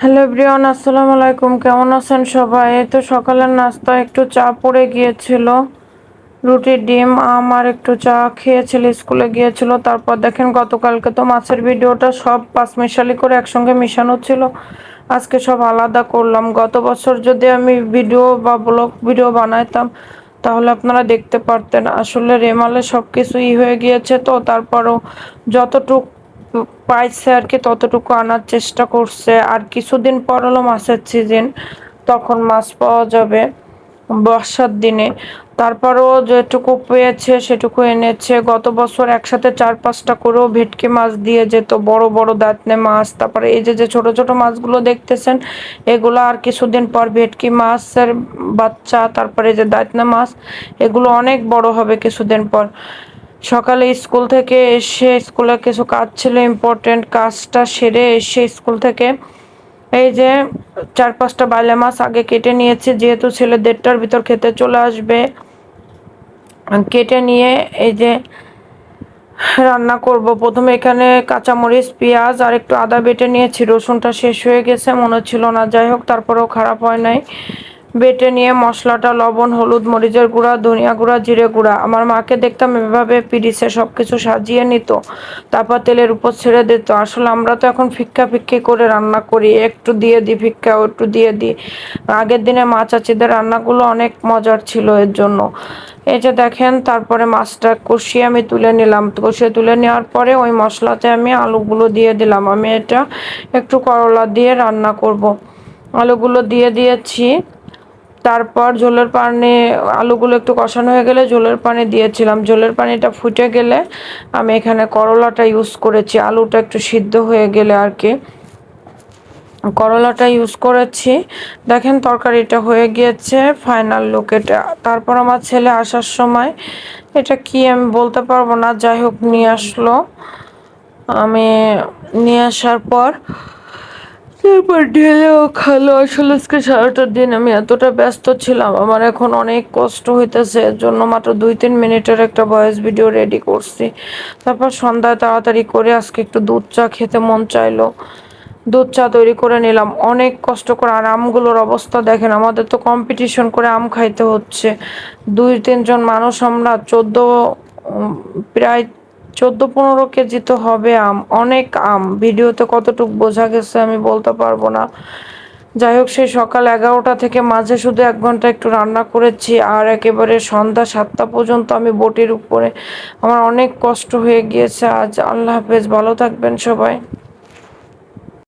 Hello Brian আসসালামু আলাইকুম। কেমন আছেন সবাই? এই তো সকালের নাস্তা, একটু চা পড়ে গিয়েছিল, রুটি, ডিম, আম আর একটু চা খেয়েছিল, স্কুলে গিয়েছিল। তারপর দেখেন গতকালকে তো মাছের ভিডিওটা সব পাঁচ মিশালি করে একসঙ্গে মিশানো ছিল। আজকে সব আলাদা করলাম। গত বছর যদি আমি ভিডিও বা ব্লগ ভিডিও বানাইতাম, তাহলে আপনারা দেখতে পারতেন। আসলে রেমালে সব কিছুই হয়ে গিয়েছে তো, তারপরও যতটুক পাইছে আর কি ততটুকু আনার চেষ্টা করছে। আর কিছুদিন পর হলো মাছের সিজন তখন মাছ পাওয়া যাবে বর্ষার দিনে। তারপরও যেটুকু পেয়েছে সেটুকু এনেছে। গত বছর একসাথে চার পাঁচটা করেও ভেটকি মাছ দিয়ে যেত, বড় বড় দাঁতনে মাছ। তারপরে এই যে যে ছোট ছোট মাছগুলো দেখতেছেন, এগুলো আর কিছুদিন পর ভেটকি মাছের বাচ্চা, তারপরে যে দাঁতনে মাছ, এগুলো অনেক বড় হবে কিছুদিন পর। সকালে স্কুল থেকে এসে স্কুলে কিছু কাজ ছিল ইম্পর্টেন্ট কাজটা সেরে এসে স্কুল থেকে এই যে চার পাঁচটা বাইলে মাছ আগে কেটে নিয়েছে, যেহেতু ছেলে দেড়টার ভিতর খেতে চলে আসবে। কেটে নিয়ে এই যে রান্না করব। প্রথমে এখানে কাঁচামরিচ, পেঁয়াজ আর একটু আদা বেটে নিয়েছি। রসুনটা শেষ হয়ে গেছে, মনে ছিল না, যাই হোক, তারপরেও খারাপ হয় নাই। বেটে নিয়ে মশলাটা, লবণ, হলুদ, মরিচের গুঁড়া, ধনিয়া গুঁড়া, জিরে গুঁড়া। আমার মাকে দেখতাম এভাবে পিরিসে সব কিছু সাজিয়ে নিত, তারপর তেলের উপর ছেড়ে দিত। আসলে আমরা তো এখন ফিক্কা ফিক্কি করে রান্না করি, একটু দিয়ে দিই ফিক্কা একটু দিয়ে দিই। আগের দিনে মা চাচিদের রান্নাগুলো অনেক মজার ছিল এর জন্য। এই যে দেখেন, তারপরে মাছটা কষিয়ে আমি তুলে নিলাম। কষিয়ে তুলে নেওয়ার পরে ওই মশলাতে আমি আলুগুলো দিয়ে দিলাম। আমি এটা একটু করলা দিয়ে রান্না করব। আলুগুলো দিয়ে দিয়েছি। তারপর ঝোলের পানি, আলুগুলো একটু কষানো হয়ে গেলে ঝোলের পানি দিয়েছিলাম। ঝোলের পানিটা ফুটে গেলে আমি এখানে করলাটা ইউজ করেছি। আলুটা একটু সিদ্ধ হয়ে গেলে আর কি। করলাটা ইউজ করেছি। দেখেন তরকারিটা হয়ে গিয়েছে ফাইনাল লুক এটা। তারপর আমার ছেলে আসার সময় এটা কি আমি বলতে পারব না, যাই হোক নিয়ে আসলো। আমি নিয়ে আসার পর তারপর ঢেলেও খালো। আসলে আজকে সারাটা দিন আমি এতটা ব্যস্ত ছিলাম। আমার এখন অনেক কষ্ট হইতেছে। এর জন্য মাত্র দুই, তিন মিনিটের একটা ভয়েস ভিডিও রেডি করছি। তারপর সন্ধ্যায় তাড়াতাড়ি করে আজকে একটু দুধ চা খেতে মন চাইলো। দুধ চা তৈরি করে নিলাম। অনেক কষ্ট করে। আর আমগুলোর অবস্থা দেখেন, আমাদের তো কম্পিটিশন করে আম খাইতে হচ্ছে। দুই, তিনজন মানুষ আমরা, চোদ্দ প্রায় চোদ্দ পনেরো কেজি তো হবে আম, অনেক আম। ভিডিওতে কতটুক বোঝা গেছে আমি বলতে পারব না। যাই হোক, সেই সকাল এগারোটা থেকে মাঝে শুধু এক ঘণ্টা একটু রান্না করেছি, আর একেবারে সন্ধ্যা সাতটা পর্যন্ত আমি বোটের উপরে। আমার অনেক কষ্ট হয়ে গিয়েছে। আজ আল্লাহ হাফেজ। ভালো থাকবেন সবাই।